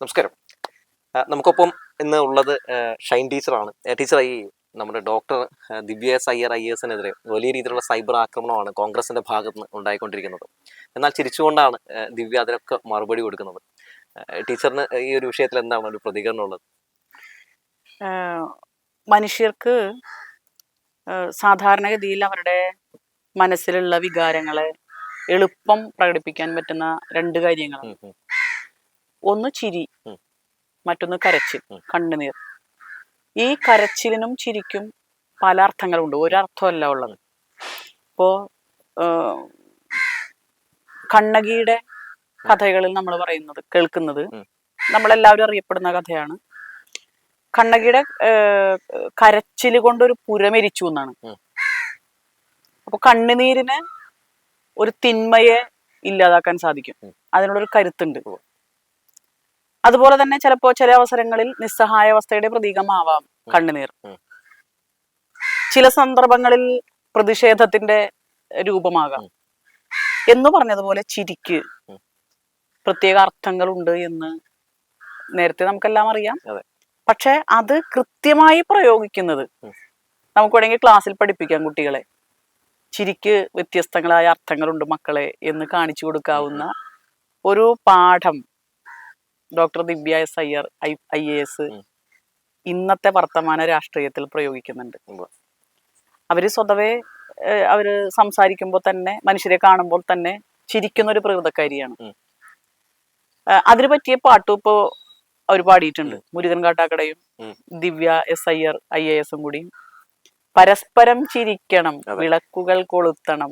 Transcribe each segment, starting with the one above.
നമസ്കാരം. നമുക്കൊപ്പം ഇന്ന് ഉള്ളത് ഷൈൻ ടീച്ചറാണ്. ടീച്ചർ ഈ നമ്മുടെ doctor Divya S Iyer I എസിനെതിരെ വലിയ രീതിയിലുള്ള സൈബർ ആക്രമണമാണ് കോൺഗ്രസിന്റെ ഭാഗത്ത് നിന്ന് ഉണ്ടായിക്കൊണ്ടിരിക്കുന്നത്. എന്നാൽ ചിരിച്ചുകൊണ്ടാണ് ദിവ്യ അതിനൊക്കെ മറുപടി കൊടുക്കുന്നത്. ടീച്ചറിന് ഈ ഒരു വിഷയത്തിൽ എന്താണ് ഒരു പ്രതികരണം ഉള്ളത്? മനുഷ്യർക്ക് സാധാരണഗതിയിൽ അവരുടെ മനസ്സിലുള്ള വികാരങ്ങളെ എളുപ്പം പ്രകടിപ്പിക്കാൻ പറ്റുന്ന രണ്ട് കാര്യങ്ങളാണ്. ഒന്ന് ചിരി. മറ്റൊന്ന് കരച്ചിൽ. കണ്ണുനീർ. ഈ കരച്ചിലിനും ചിരിക്കും പല അർത്ഥങ്ങളുണ്ട്. ഒരർത്ഥമല്ല ഉള്ളത്. ഇപ്പോ കണ്ണകിയുടെ കഥകളിൽ നമ്മൾ പറയുന്നത് കേൾക്കുന്നത് നമ്മളെല്ലാവരും അറിയപ്പെടുന്ന കഥയാണ്. കണ്ണകിയുടെ കരച്ചിൽ കൊണ്ടൊരു പുരമരിച്ചു എന്നാണ്. അപ്പൊ കണ്ണുനീരിന് ഒരു തിന്മയെ ഇല്ലാതാക്കാൻ സാധിക്കും. അതിനുള്ളൊരു കരുത്തുണ്ട്. അതുപോലെ തന്നെ ചിലപ്പോ ചില അവസരങ്ങളിൽ നിസ്സഹായ അവസ്ഥയുടെ പ്രതീകമാവാം കണ്ണുനീർ. ചില സന്ദർഭങ്ങളിൽ പ്രതിഷേധത്തിന്റെ രൂപമാകാം. എന്ന് പറഞ്ഞതുപോലെ ചിരിക്ക്. പ്രത്യേക അർത്ഥങ്ങളുണ്ട് എന്ന് നേരത്തെ നമുക്കെല്ലാം അറിയാം. പക്ഷെ അത് കൃത്യമായി പ്രയോഗിക്കുന്നത് നമുക്ക് വേണമെങ്കിൽ ക്ലാസ്സിൽ പഠിപ്പിക്കാം കുട്ടികളെ. ചിരിക്ക് വ്യത്യസ്തങ്ങളായ അർത്ഥങ്ങളുണ്ട് മക്കളെ എന്ന് കാണിച്ചു കൊടുക്കാവുന്ന ഒരു പാഠം doctor Divya S Iyer I I A S ഇന്നത്തെ വർത്തമാന രാഷ്ട്രീയത്തിൽ പ്രയോഗിക്കുന്നുണ്ട്. അവർ അവർ സ്വതവേ അവർ അവർ സംസാരിക്കുമ്പോൾ തന്നെ മനുഷ്യരെ കാണുമ്പോൾ തന്നെ ചിരിക്കുന്ന ഒരു പ്രകൃതക്കാരിയാണ്. അതിന് പറ്റിയ പാട്ടും ഇപ്പോ അവർ പാടിയിട്ടുണ്ട്. Murugan കാട്ടാക്കടയും Divya S Iyer I A എസും കൂടി. പരസ്പരം ചിരിക്കണം വിളക്കുകൾ കൊളുത്തണം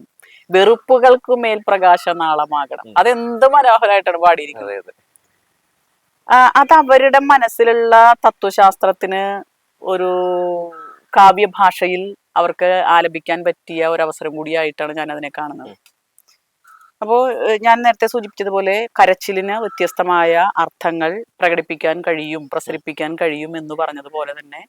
വെറുപ്പുകൾക്ക് മേൽ പ്രകാശ നാളമാകണം ഉം. അതെന്ത് മനോഹരമായിട്ടാണ് പാടിയിരിക്കുന്നത്. അതെ അവരുടെ മനസ്സിലുള്ള തത്വശാസ്ത്രത്തിന് ഒരു കാവ്യഭാഷയിൽ അവർക്ക് ആലപിക്കാൻ പറ്റിയ ഒരു അവസരം കൂടിയായിട്ടാണ് ഞാൻ അതിനെ കാണുന്നത്. അപ്പോൾ ഞാൻ നേരത്തെ സൂചിപ്പിച്ചതുപോലെ കരച്ചിലിന് വ്യത്യസ്തമായ അർത്ഥങ്ങൾ പ്രകടിപ്പിക്കാൻ കഴിയും പ്രസരിപ്പിക്കാൻ കഴിയും എന്ന് പറഞ്ഞതുപോലെ തന്നെ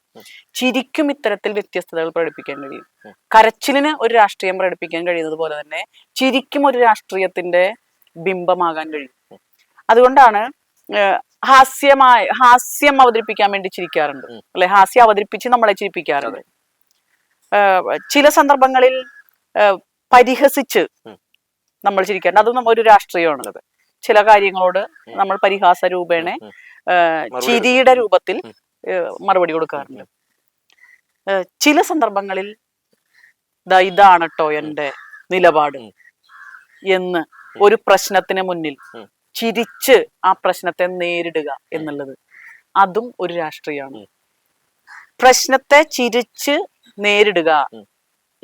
ചിരിക്കും ഇത്തരത്തിൽ വ്യത്യസ്തതകൾ പ്രകടിപ്പിക്കാൻ കഴിയും. കരച്ചിലിന് ഒരു രാഷ്ട്രീയം പ്രകടിപ്പിക്കാൻ കഴിയുന്നത് പോലെ തന്നെ ചിരിക്കും ഒരു രാഷ്ട്രീയത്തിന്റെ ബിംബമാകാൻ കഴിയും. അതുകൊണ്ടാണ് ഹാസ്യമായ ഹാസ്യം അവതരിപ്പിക്കാൻ വേണ്ടി ചിരിക്കാറുണ്ട്. അല്ലെ? ഹാസ്യം അവതരിപ്പിച്ച് നമ്മളെ ചിരിപ്പിക്കാറുണ്ട്. ചില സന്ദർഭങ്ങളിൽ പരിഹസിച്ച് നമ്മൾ ചിരിക്കാറുണ്ട്. അതും ഒരു രാഷ്ട്രീയമാണ് ചില കാര്യങ്ങളോട് നമ്മൾ പരിഹാസ രൂപേണ ചിരിയുടെ രൂപത്തിൽ മറുപടി കൊടുക്കാറുണ്ട്. ചില സന്ദർഭങ്ങളിൽ ഇതാണ് കേട്ടോ എന്റെ നിലപാട് എന്ന് ഒരു പ്രശ്നത്തിന് മുന്നിൽ. ചിരിച്ച് ആ പ്രശ്നത്തെ നേരിടുക എന്നുള്ളത് അതും ഒരു രാഷ്ട്രീയമാണ്. പ്രശ്നത്തെ ചിരിച്ച് നേരിടുക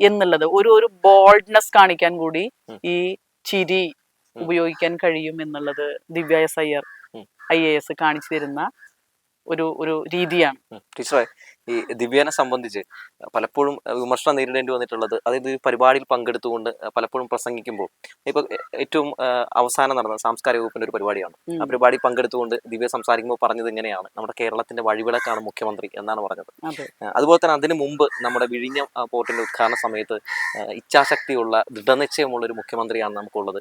എന്നുള്ളത് ഒരു ഒരു ബോൾഡ്നെസ് കാണിക്കാൻ കൂടി ഈ ചിരി ഉപയോഗിക്കാൻ കഴിയും എന്നുള്ളത് Divya S Iyer. I A S കാണിച്ചു തരുന്ന ഒരു ഒരു രീതിയാണ്. ടീച്ചറെ ഈ ദിവ്യനെ സംബന്ധിച്ച് പലപ്പോഴും വിമർശനം നേരിടേണ്ടി വന്നിട്ടുള്ളത് അതായത് ഈ പരിപാടിയിൽ പങ്കെടുത്തുകൊണ്ട് പലപ്പോഴും പ്രസംഗിക്കുമ്പോൾ ഇപ്പൊ ഏറ്റവും അവസാനം നടന്ന സാംസ്കാരിക വകുപ്പിന്റെ ഒരു പരിപാടിയാണ്. ആ പരിപാടി പങ്കെടുത്തുകൊണ്ട് ദിവ്യ സംസാരിക്കുമ്പോൾ പറഞ്ഞത് ഇങ്ങനെയാണ് നമ്മുടെ കേരളത്തിന്റെ വഴിവിളക്കാണ് മുഖ്യമന്ത്രി എന്നാണ് പറഞ്ഞത്. അതുപോലെ തന്നെ അതിനു മുമ്പ് നമ്മുടെ വിഴിഞ്ഞ പോർട്ടിന്റെ ഉദ്ഘാടന സമയത്ത് ഇച്ഛാശക്തിയുള്ള ദൃഢനിശ്ചയമുള്ള ഒരു മുഖ്യമന്ത്രിയാണ് നമുക്കുള്ളത്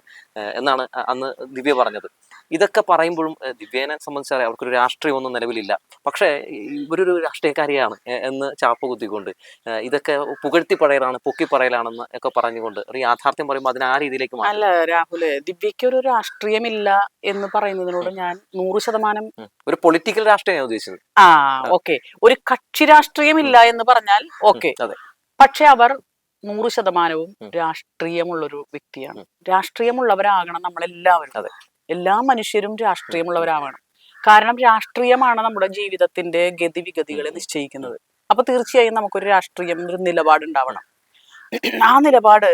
എന്നാണ് അന്ന് ദിവ്യ പറഞ്ഞത്. ഇതൊക്കെ പറയുമ്പോഴും ദിവ്യേനെ സംബന്ധിച്ചറിയാം അവർക്കൊരു രാഷ്ട്രീയമൊന്നും നിലവിലില്ല. പക്ഷേ ഇവരൊരു രാഷ്ട്രീയക്കാരിയാണ് എന്ന് ചാപ്പ് കുത്തിക്കൊണ്ട് ഇതൊക്കെ പുകഴ്ത്തി പറയലാണ് പൊക്കി പറയലാണെന്ന് ഒക്കെ പറഞ്ഞുകൊണ്ട് ഒരു യാഥാർത്ഥ്യം പറയുമ്പോൾ അതിന് ആ രീതിയിലേക്ക് അല്ല രാഹുൽ ദിവ്യക്ക് ഒരു രാഷ്ട്രീയമില്ല എന്ന് പറയുന്നതിനോട് ഞാൻ നൂറ് ശതമാനം. ഒരു പൊളിറ്റിക്കൽ രാഷ്ട്രീയം ഉദ്ദേശിച്ചത്. ആ ഓക്കെ. ഒരു കക്ഷി രാഷ്ട്രീയമില്ല എന്ന് പറഞ്ഞാൽ ഓക്കെ. അതെ. പക്ഷെ അവർ നൂറ് ശതമാനവും. രാഷ്ട്രീയമുള്ളൊരു വ്യക്തിയാണ്. രാഷ്ട്രീയമുള്ളവരാകണം നമ്മളെല്ലാവരും. എല്ലാ മനുഷ്യരും രാഷ്ട്രീയമുള്ളവരാവണം. കാരണം രാഷ്ട്രീയമാണ് നമ്മുടെ ജീവിതത്തിന്റെ ഗതിവിഗതികളെ. നിശ്ചയിക്കുന്നത്. അപ്പൊ തീർച്ചയായും നമുക്കൊരു രാഷ്ട്രീയം ഒരു നിലപാടുണ്ടാവണം. ആ നിലപാട്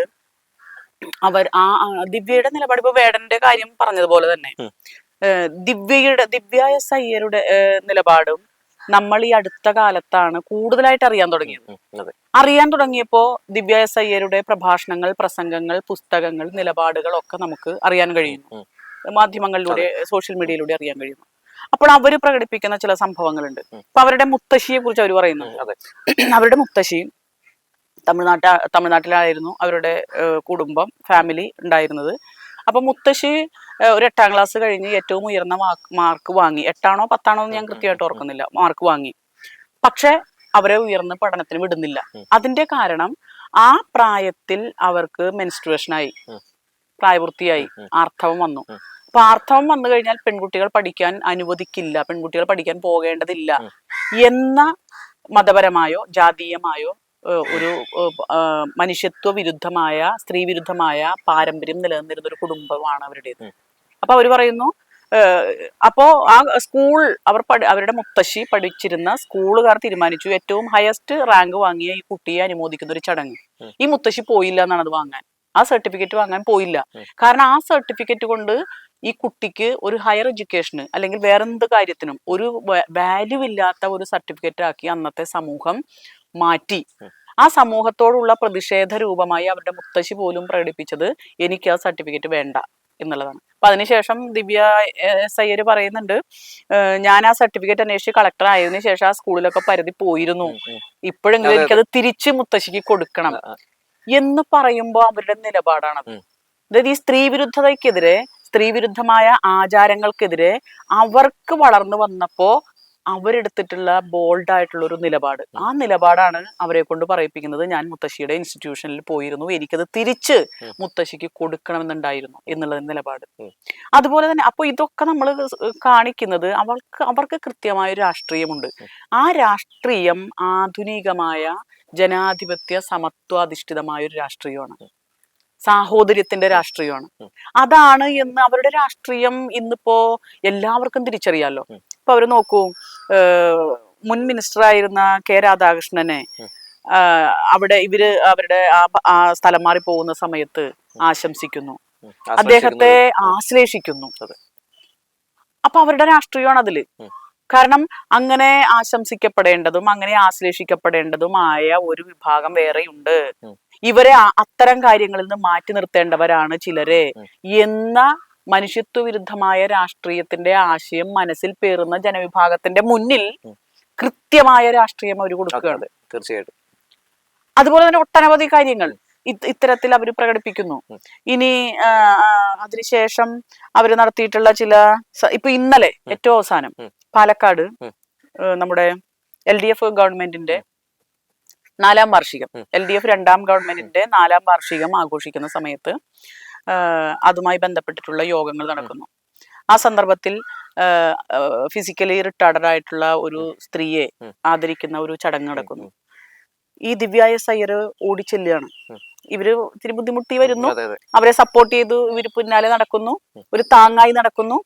അവർ ആ ദിവ്യയുടെ നിലപാട് ഇപ്പൊ വേടന്റെ കാര്യം പറഞ്ഞതുപോലെ തന്നെ. ദിവ്യയുടെ ദിവ്യായ സയ്യരുടെ നിലപാടും നമ്മൾ ഈ അടുത്ത കാലത്താണ് കൂടുതലായിട്ട് അറിയാൻ തുടങ്ങിയത്. അറിയാൻ തുടങ്ങിയപ്പോ ദിവ്യായ സയ്യരുടെ പ്രഭാഷണങ്ങൾ പ്രസംഗങ്ങൾ പുസ്തകങ്ങൾ നിലപാടുകൾ ഒക്കെ നമുക്ക് അറിയാൻ കഴിയുന്നു. മാധ്യമങ്ങളിലൂടെ സോഷ്യൽ മീഡിയയിലൂടെ അറിയാൻ കഴിയുന്നു. അപ്പോൾ അവർ പ്രകടിപ്പിക്കുന്ന ചില സംഭവങ്ങളുണ്ട്. അപ്പൊ അവരുടെ മുത്തശ്ശിയെ കുറിച്ച് അവർ പറയുന്നു. അവരുടെ മുത്തശ്ശി തമിഴ്നാട്ട തമിഴ്നാട്ടിലായിരുന്നു അവരുടെ കുടുംബം ഫാമിലി ഉണ്ടായിരുന്നത്. അപ്പൊ മുത്തശ്ശി ഒരു എട്ടാം ക്ലാസ് കഴിഞ്ഞ് ഏറ്റവും ഉയർന്ന മാർക്ക് വാങ്ങി. എട്ടാണോ പത്താണോ എന്ന് ഞാൻ കൃത്യമായിട്ട് ഓർക്കുന്നില്ല. മാർക്ക് വാങ്ങി. പക്ഷെ അവരെ ഉയർന്ന പഠനത്തിന് വിടുന്നില്ല. അതിന്റെ കാരണം ആ പ്രായത്തിൽ അവർക്ക് മെൻസ്ട്രുവേഷനായി ആയി. പ്രായപൂർത്തിയായി. ആർത്തവം വന്നു. അപ്പൊ വന്നു കഴിഞ്ഞാൽ പെൺകുട്ടികൾ പഠിക്കാൻ അനുവദിക്കില്ല. പെൺകുട്ടികൾ പഠിക്കാൻ പോകേണ്ടതില്ല എന്ന മതപരമായോ ജാതീയമായോ ഒരു മനുഷ്യത്വ വിരുദ്ധമായ സ്ത്രീ വിരുദ്ധമായ പാരമ്പര്യം നിലനിന്നിരുന്ന ഒരു കുടുംബമാണ് അവരുടേത്. അപ്പൊ അവർ പറയുന്നു അപ്പോ ആ സ്കൂൾ അവർ പഠി- അവരുടെ മുത്തശ്ശി പഠിച്ചിരുന്ന സ്കൂളുകാർ തീരുമാനിച്ചു ഏറ്റവും ഹയസ്റ്റ് റാങ്ക് വാങ്ങിയ ഈ കുട്ടിയെ അനുമോദിക്കുന്ന ഒരു ചടങ്ങ്. ഈ മുത്തശ്ശി പോയില്ല എന്നാണ് അത് വാങ്ങാൻ. ആ സർട്ടിഫിക്കറ്റ് വാങ്ങാൻ പോയില്ല. കാരണം ആ സർട്ടിഫിക്കറ്റ് കൊണ്ട് ഈ കുട്ടിക്ക് ഒരു ഹയർ എഡ്യൂക്കേഷന് അല്ലെങ്കിൽ വേറെന്ത് കാര്യത്തിനും ഒരു വാല്യൂ ഇല്ലാത്ത ഒരു സർട്ടിഫിക്കറ്റ് ആക്കി അന്നത്തെ സമൂഹം മാറ്റി. ആ സമൂഹത്തോടുള്ള പ്രതിഷേധ രൂപമായി അവരുടെ മുത്തശ്ശി പോലും പ്രകടിപ്പിച്ചത് എനിക്ക് ആ സർട്ടിഫിക്കറ്റ് വേണ്ട എന്നുള്ളതാണ് അപ്പൊ അതിനുശേഷം ദിവ്യ എസ് അയ്യർ പറയുന്നുണ്ട് ഞാൻ ആ സർട്ടിഫിക്കറ്റ് അന്വേഷിച്ച് കളക്ടർ ആയതിനു ശേഷം ആ സ്കൂളിലൊക്കെ പരിധി പോയിരുന്നു. ഇപ്പോഴെങ്കിലും. എനിക്കത് തിരിച്ച് മുത്തശ്ശിക്ക് കൊടുക്കണം. എന്ന് പറയുമ്പോൾ അവരുടെ നിലപാടാണത്. അതായത് ഈ സ്ത്രീ വിരുദ്ധതയ്ക്കെതിരെ സ്ത്രീ വിരുദ്ധമായ ആചാരങ്ങൾക്കെതിരെ അവർക്ക് വളർന്നു വന്നപ്പോ അവരെടുത്തിട്ടുള്ള ബോൾഡ് ആയിട്ടുള്ള ഒരു നിലപാട്. ആ നിലപാടാണ് അവരെ കൊണ്ട് പറയിപ്പിക്കുന്നത്. ഞാൻ മുത്തശ്ശിയുടെ ഇൻസ്റ്റിറ്റ്യൂഷനിൽ പോയിരുന്നു. എനിക്കത് തിരിച്ച്. മുത്തശ്ശിക്ക് കൊടുക്കണമെന്നുണ്ടായിരുന്നു എന്നുള്ള നിലപാട്. അതുപോലെ തന്നെ അപ്പൊ ഇതൊക്കെ നമ്മൾ കാണിക്കുന്നത് അവർക്ക് അവർക്ക് കൃത്യമായ രാഷ്ട്രീയമുണ്ട്. ആ രാഷ്ട്രീയം ആധുനികമായ ജനാധിപത്യ സമത്വാധിഷ്ഠിതമായ ഒരു രാഷ്ട്രീയമാണ്. സാഹോദര്യത്തിന്റെ രാഷ്ട്രീയമാണ്. അതാണ് എന്ന് അവരുടെ രാഷ്ട്രീയം ഇന്നിപ്പോ എല്ലാവർക്കും തിരിച്ചറിയാലോ. ഇപ്പൊ അവർ നോക്കൂ മുൻ മിനിസ്റ്റർ ആയിരുന്ന കെ രാധാകൃഷ്ണനെ അവിടെ ഇവർ അവരുടെ ആ സ്ഥലം മാറി പോകുന്ന സമയത്ത് ആശംസിക്കുന്നു. അദ്ദേഹത്തെ ആശ്ലേഷിക്കുന്നു. അതെ. അപ്പൊ അവരുടെ രാഷ്ട്രീയമാണ് അതിൽ. കാരണം അങ്ങനെ ആശംസിക്കപ്പെടേണ്ടതും അങ്ങനെ ആശ്ലേഷിക്കപ്പെടേണ്ടതുമായ ഒരു വിഭാഗം വേറെയുണ്ട്. ഇവരെ അത്തരം കാര്യങ്ങളിൽ നിന്ന് മാറ്റി നിർത്തേണ്ടവരാണ് ചിലരെ. എന്ന മനുഷ്യത്വ വിരുദ്ധമായ രാഷ്ട്രീയത്തിന്റെ ആശയം മനസ്സിൽ പേറുന്ന ജനവിഭാഗത്തിന്റെ മുന്നിൽ. കൃത്യമായ രാഷ്ട്രീയം അവർ കൊടുക്കുകയാണ്. തീർച്ചയായിട്ടും. അതുപോലെ തന്നെ ഒട്ടനവധി കാര്യങ്ങൾ ഇത്തരത്തിൽ അവർ പ്രകടിപ്പിക്കുന്നു. ഇനി അതിനുശേഷം അവർ നടത്തിയിട്ടുള്ള ചില ഇപ്പൊ ഇന്നലെ. ഏറ്റവും അവസാനം പാലക്കാട് നമ്മുടെ എൽ ഡി എഫ് ഗവൺമെന്റിന്റെ നാലാം വാർഷികം. എൽ ഡി എഫ് രണ്ടാം ഗവൺമെന്റിന്റെ നാലാം വാർഷികം ആഘോഷിക്കുന്ന സമയത്ത് അതുമായി ബന്ധപ്പെട്ടിട്ടുള്ള യോഗങ്ങൾ നടക്കുന്നു. ആ സന്ദർഭത്തിൽ ഫിസിക്കലി റിട്ടയർഡ് ആയിട്ടുള്ള ഒരു സ്ത്രീയെ ആദരിക്കുന്ന ഒരു ചടങ്ങ് നടക്കുന്നു. ഈ ദിവ്യ എസ് അയ്യർ ഓടിച്ചെല്ലുകയാണ് ഇവർ ഇത്തിരി ബുദ്ധിമുട്ടി വരുന്നു. അവരെ സപ്പോർട്ട് ചെയ്തു ഇവർ പിന്നാലെ നടക്കുന്നു. ഒരു താങ്ങായി നടക്കുന്നു.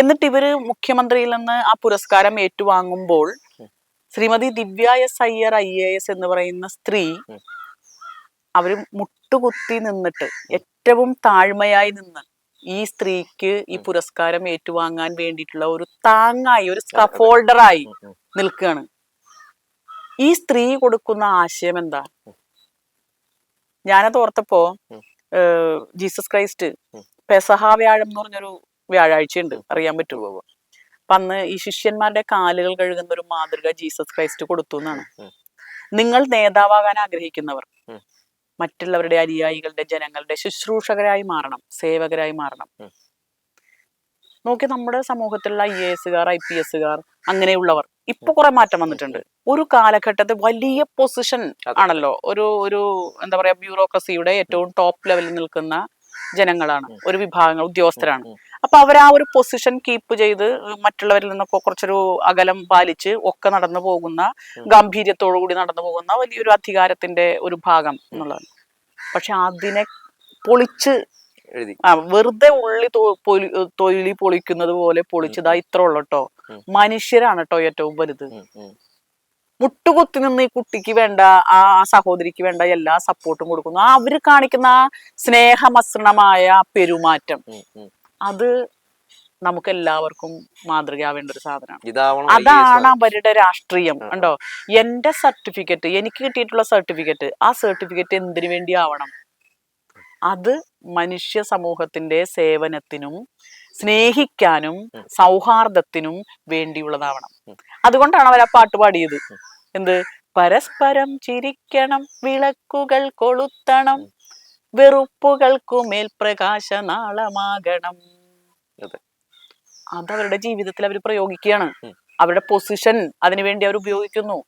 എന്നിട്ട് ഇവർ മുഖ്യമന്ത്രിയിൽ നിന്ന് ആ പുരസ്കാരം ഏറ്റുവാങ്ങുമ്പോൾ. Shrimati Divya S Iyer I A S എന്ന് പറയുന്ന സ്ത്രീ. അവർ മുട്ടുകുത്തി നിന്നിട്ട് ഏറ്റവും താഴ്മയായി നിന്ന് ഈ സ്ത്രീക്ക് ഈ പുരസ്കാരം ഏറ്റുവാങ്ങാൻ വേണ്ടിയിട്ടുള്ള ഒരു താങ്ങായി ഒരു സ്കഫോൾഡറായി. നിൽക്കുകയാണ് ഈ സ്ത്രീ കൊടുക്കുന്ന ആശയം എന്താ. ഞാനത് ഓർത്തപ്പോ ജീസസ് ക്രൈസ്റ്റ്. പെസഹ വ്യാഴം എന്ന് പറഞ്ഞൊരു വ്യാഴാഴ്ചയുണ്ട് ഉണ്ട് അറിയാൻ പറ്റുമോ അന്ന് ഈ ശിഷ്യന്മാരുടെ കാലുകൾ കഴുകുന്ന ഒരു മാതൃക ജീസസ് ക്രൈസ്റ്റ് കൊടുത്തു എന്നാണ്. നിങ്ങൾ നേതാവാകാൻ ആഗ്രഹിക്കുന്നവർ മറ്റുള്ളവരുടെ അനുയായികളുടെ ജനങ്ങളുടെ ശുശ്രൂഷകരായി മാറണം സേവകരായി മാറണം. നോക്കി നമ്മുടെ സമൂഹത്തിലുള്ള ഐ എ എസുകാർ ഐ പി എസുകാർ അങ്ങനെയുള്ളവർ ഇപ്പൊ കുറെ മാറ്റം വന്നിട്ടുണ്ട്. ഒരു കാലഘട്ടത്തിൽ വലിയ പൊസിഷൻ ആണല്ലോ ഒരു ഒരു എന്താ പറയാ ബ്യൂറോക്രസിയുടെ ഏറ്റവും ടോപ്പ് ലെവലിൽ നിൽക്കുന്ന ജനങ്ങളാണ് ഒരു വിഭാഗങ്ങൾ ഉദ്യോഗസ്ഥരാണ്. അപ്പൊ അവർ ആ ഒരു പൊസിഷൻ കീപ്പ് ചെയ്ത് മറ്റുള്ളവരിൽ നിന്നൊക്കെ കുറച്ചൊരു അകലം പാലിച്ച് ഒക്കെ നടന്നു പോകുന്ന. ഗാംഭീര്യത്തോടു കൂടി നടന്നു പോകുന്ന വലിയൊരു അധികാരത്തിന്റെ ഒരു ഭാഗം എന്നുള്ളതാണ്. പക്ഷെ അതിനെ പൊളിച്ച് ആ വെറുതെ ഉള്ളി തൊഴിലി പൊളിക്കുന്നത് പോലെ പൊളിച്ചതാ ഇത്ര ഉള്ളു കേട്ടോ മനുഷ്യരാണ് കേട്ടോ ഏറ്റവും വലുത്. മുട്ടുകുത്തി നിന്ന് ഈ കുട്ടിക്ക് വേണ്ട ആ സഹോദരിക്ക് വേണ്ട എല്ലാ സപ്പോർട്ടും കൊടുക്കുന്നു ആ അവർ കാണിക്കുന്ന ആ സ്നേഹമസൃണമായ പെരുമാറ്റം. അത് നമുക്ക് എല്ലാവർക്കും മാതൃകയാവേണ്ട ഒരു സാധനമാണ് അതാണ് അവരുടെ രാഷ്ട്രീയം. കണ്ടോ എന്റെ സർട്ടിഫിക്കറ്റ് എനിക്ക് കിട്ടിയിട്ടുള്ള സർട്ടിഫിക്കറ്റ് ആ സർട്ടിഫിക്കറ്റ് എന്തിനു വേണ്ടി ആവണം അത് മനുഷ്യ സമൂഹത്തിന്റെ സേവനത്തിനും സ്നേഹിക്കാനും. സൗഹാർദ്ദത്തിനും വേണ്ടിയുള്ളതാവണം. അതുകൊണ്ടാണ് അവർ ആ പാട്ട് പാടിയത്. എന്ത്? പരസ്പരം ചിരിക്കണം വിളക്കുകൾ കൊളുത്തണം. വെറുപ്പുകൾക്കു മേൽ. അത്. അവരുടെ ജീവിതത്തിൽ അവർ പ്രയോഗിക്കുകയാണ്. അവരുടെ പൊസിഷൻ അതിനുവേണ്ടി അവർ ഉപയോഗിക്കുന്നു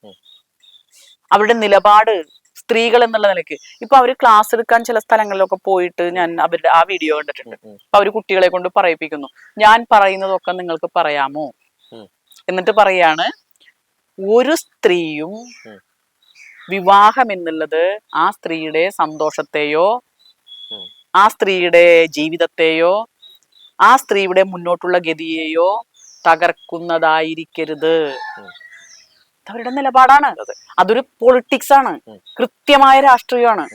അവരുടെ നിലപാട് സ്ത്രീകൾ എന്നുള്ള നിലയ്ക്ക്. ഇപ്പൊ അവർ ക്ലാസ് എടുക്കാൻ ചില സ്ഥലങ്ങളിലൊക്കെ പോയിട്ട് ഞാൻ അവരുടെ ആ വീഡിയോ കണ്ടിട്ടുണ്ട്. അപ്പൊ അവർ കുട്ടികളെ കൊണ്ട് പറയിപ്പിക്കുന്നു. ഞാൻ പറയുന്നതൊക്കെ നിങ്ങൾക്ക് പറയാമോ. എന്നിട്ട് പറയാണ് ഒരു സ്ത്രീയും വിവാഹം എന്നുള്ളത് ആ സ്ത്രീയുടെ സന്തോഷത്തെയോ ആ സ്ത്രീയുടെ ജീവിതത്തെയോ ആ സ്ത്രീയുടെ മുന്നോട്ടുള്ള ഗതിയെയോ തകർക്കുന്നതായിരിക്കരുത്. അവരുടെ നിലപാടാണ് അതെ. അതൊരു പൊളിറ്റിക്സ് ആണ്. കൃത്യമായ രാഷ്ട്രീയമാണ്.